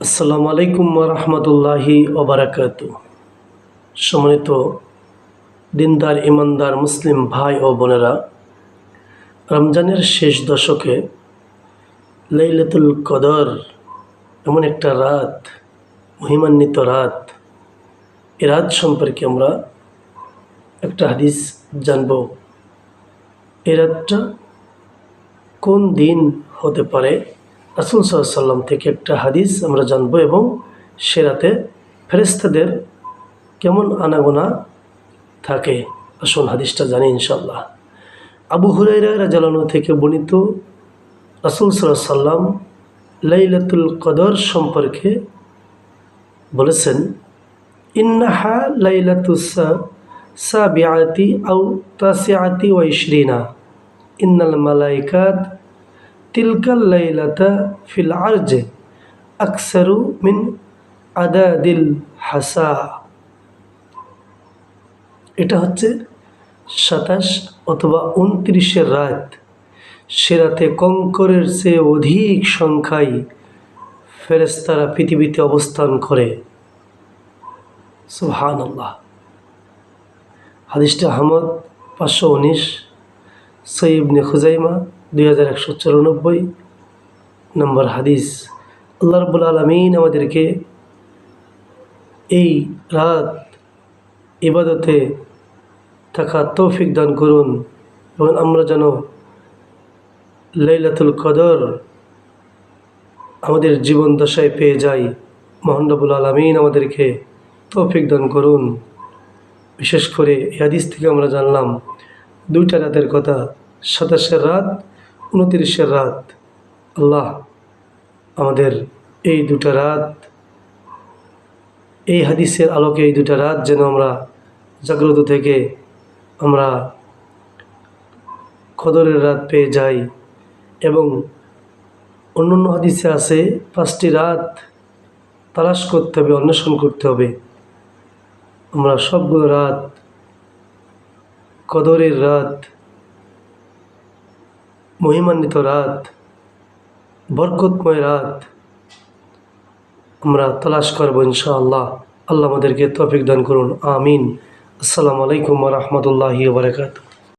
আসসালামু আলাইকুম রহমতুল্লাহি ওবরাকাত সম্মানিত দিনদার, ইমানদার, মুসলিম ভাই ও বোনেরা, রমজানের শেষ দশকে লাইলাতুল কদর এমন একটা রাত, মহিমান্বিত রাত, এ রাত সম্পর্কে আমরা একটা হাদিস জানব। এ রাতটা কোন দিন হতে পারে? রাসুল সাল্লাম থেকে একটা হাদিস আমরা জানব এবং সে রাতে ফেরেস্তাদের কেমন আনাগোনা থাকে? আসুন হাদিসটা জানি ইনশাল্লাহ আবু হুরাইরা রাজালানো থেকে বর্ণিত রাসুল সাল্লাহ সাল্লাম লাইলাতুল কদর সম্পর্কে বলেছেন, ইন্নাহা লাইলাতুসা সাবিআতি আও তাসিআতি ওয়া ইশরিনা। ইন্নাল মালাইকাত তিলকাল লাইলাতা ফিল আরজে আকসারু মিন আদাদিল হাসা। এটা হচ্ছে সাতাশ অথবা উনত্রিশের রাত। সে রাতে কঙ্করের চেয়ে অধিক সংখ্যায় ফেরেস্তারা পৃথিবীতে অবস্থান করে। সুহান আল্লাহ হাদিসটা আহমদ পাঁচশো উনিশ সৈবনে খুজাইমা দুই হাজার একশো চুরানব্বই নম্বর হাদিস। আল্লাহ রবুল আলমিন আমাদেরকে এই রাত ইবাদতে থাকা তৌফিক দান করুন এবং আমরা যেন লাইলাতুল কদর আমাদের জীবন দশায় পেয়ে যাই। মোহানরবুল আলমিন আমাদেরকে তৌফিক দান করুন। বিশেষ করে হাদিস থেকে আমরা জানলাম, দুইটা রাতের কথা, সাতাশের রাত উনতিরিশের রাত। আল্লাহ আমাদের এই দুটা রাত, এই হাদিসের আলোকে এই দুটা রাত যেন আমরা জাগ্রত থেকে আমরা খদরের রাত পেয়ে যাই এবং অন্য অন্য হাদিসে আছে, পাঁচটি রাত তালাশ করতে হবে, অন্বেষণ করতে হবে। আমরা সবগুলো রাত কদরের রাত মহিমান্বিত রাত, বরকতময় রাত। আমরা তালাশ করব ইনশাআল্লাহ। আল্লাহ আমাদেরকে তফিক দান করুন। আমিন। আসসালামু আলাইকুম রহমতুল্লাহি বারকাতু